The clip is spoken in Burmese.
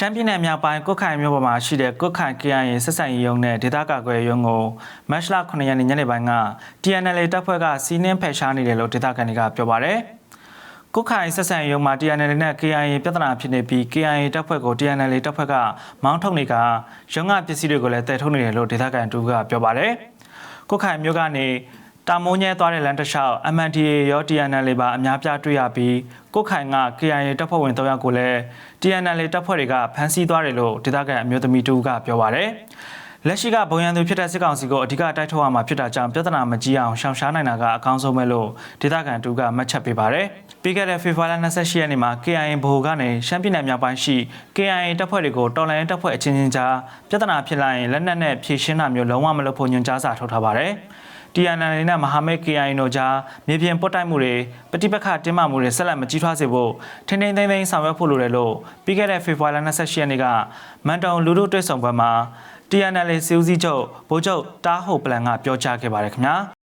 ရှမ်းပြည်နယ်မြောက်ပိုင်းကုတ်ခိုင်မြို့ပေါ်မှာရှိတဲ့ကုတ်ခိုင် KIA ဆက်ဆံရေးရုံးနဲ့ဒေသကာကွယ်ရေးရုံးကိုမတ်လ9ရက်နေ့ညနေပိုင်းက TNL တပ်ဖွဲ့ကစီးနင်းဖယ်ရှားနေတယ်လို့ဒေသခံတွေကပြောပါတယ်။ကုတ်ခိုင်ဆက်ဆံရေးရုံးမှာ TNL နဲ့ KIA ပြဿနာဖြစ်နေပြီး KIA တပ်ဖွဲ့ကို TNL တပ်ဖွဲ့ကမောင်းထုတ်နေကရုံးကပစ္စည်းတွေကိုလည်းတည်ထုတ်နေတယ်လို့ဒေသခံတူကပြောပါတယ်။ကုတ်ခိုင်မြို့ကနေ တာမိုးညဲသွားတဲ့လမ်းတစ်လျှောက် MNDA ရော TNL ပါအများပြားတွေ့ရပြီးကုတ်ခိုင်က KIA တပ်ဖွဲ့ဝင်3ယောက်ကိုလည်း TNL တပ်ဖွဲ့တွေကဖမ်းဆီးသွားတယ်လို့ဒေသခံအမျိုးသမီးတူကပြောပါတယ်။လက်ရှိကဘုံရန်သူဖြစ်တဲ့စစ်ကောင်စီကိုအဓိကတိုက်ထုတ်ရမှာဖြစ်တာကြောင့်ပြဿနာမကြီးအောင်ရှောင်ရှားနိုင်တာကအကောင်းဆုံးပဲလို့ဒေသခံတူကမှတ်ချက်ပေးပါတယ်။ပြီးခဲ့တဲ့ဖေဖော်ဝါရီလ28ရက်နေ့မှာ KIA ဗဟိုကနေရှမ်းပြည်နယ်မြောက်ပိုင်းရှိ KIA တပ်ဖွဲ့တွေကိုတော်လိုင်းတပ်ဖွဲ့အချင်းချင်းကြားပြဿနာဖြစ်လာရင်လက်နက်နဲ့ဖြေရှင်းတာမျိုးလုံးဝမလုပ်ဖို့ညွှန်ကြားစာထုတ်ထားပါတယ်။ TNL နဲ့မဟာမိတ် KIA တို့ကြားမြေပြင်ပုတ်တိုက်မှုတွေပဋိပက္ခတင်းမာမှုတွေဆက်လက်မကြီးထွားစေဖို့ထင်းထင်းသိမ်းသိမ်းဆောင်ရွက်ဖို့လိုတယ်လို့ပြီးခဲ့တဲ့ဖေဖော်ဝါရီလ28ရက်နေ့ကမန်တုံလူတို့တွေ့ဆုံပွဲမှာ TNL စီဦးစီးချုပ်ဗိုလ်ချုပ်တားဟုတ်ပလန်ကပြောကြားခဲ့ပါတယ်ခင်ဗျာ